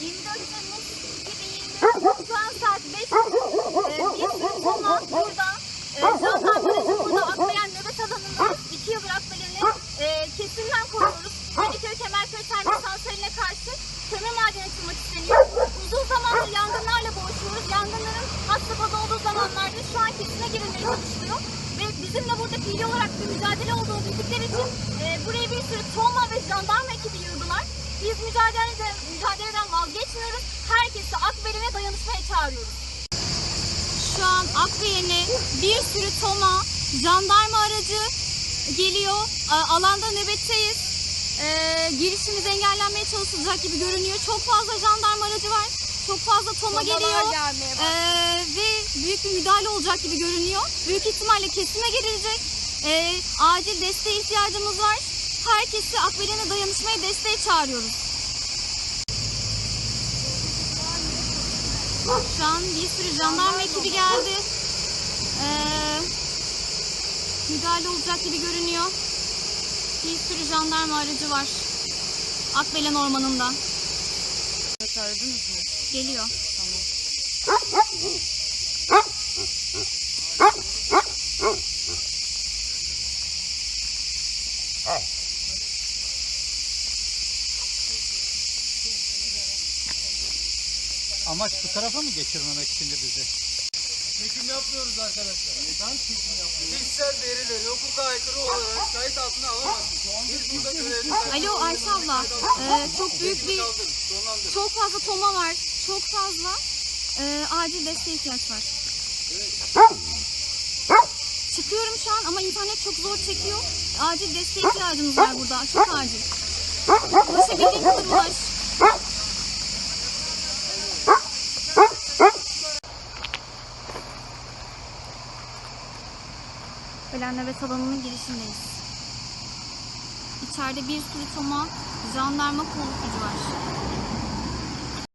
24 Temmuz 2023 şu an saat 5. Ee, burada. E, jandarmanın burada Akbelen nöbet alanında 2 yıldır Akbelen'i e, kesimden koruyoruz. Yeniköy Kemerköy santraline karşı kömür madeni açılmak. Uzun zamandır yangınlarla boğuşuyoruz. Yangınların had safhada olduğu zamanlarda şu an kesime girilmeye çalışılıyor. Ve bizim de burada fiili olarak bir mücadele olduğunu bildikleri için e, buraya bir sürü TOMA ve jandarma ekibi yığdılar. Biz mücadeleden, mücadeleden vazgeçmiyoruz. Herkesi Akbelen'e dayanışmaya çağırıyoruz. Şu an Akbelen'e bir sürü TOMA, jandarma aracı geliyor. Alanda nöbetteyiz. Ee, girişimiz engellenmeye çalışılacak gibi görünüyor. Çok fazla jandarma aracı var. Çok fazla TOMA geliyor. Ee, ve büyük bir müdahale olacak gibi görünüyor. Büyük ihtimalle kesime girilecek. Ee, acil desteğe ihtiyacımız var. Herkesi Akbelen'e dayanışmaya desteğe çağırıyoruz. Şu an bir sürü jandarma ekibi geldi. Ee, müdahale olacak gibi görünüyor. Bir sürü jandarma aracı var. Akbelen Ormanı'nda. Geliyor. Amaç bu tarafa mı geçirmemek için de bizi? Çekim yapmıyoruz arkadaşlar. Neden çekim yapmıyoruz? Kişisel verileri hukuka aykırı olarak kayıt altına alamazsınız. Biz burada görevli Alo Ayşe abla. Ee, çok büyük bir, çok fazla toma var. Çok fazla. Ee, acil desteğe ihtiyaç var. Çıkıyorum şu an ama internet çok zor çekiyor. Acil desteğe ihtiyacımız var burada. Çok acil. Ulaşabildiğin kadar ulaş. Belen nöbet alanının girişindeyiz. İçeride bir sürü toma jandarma kolluk var.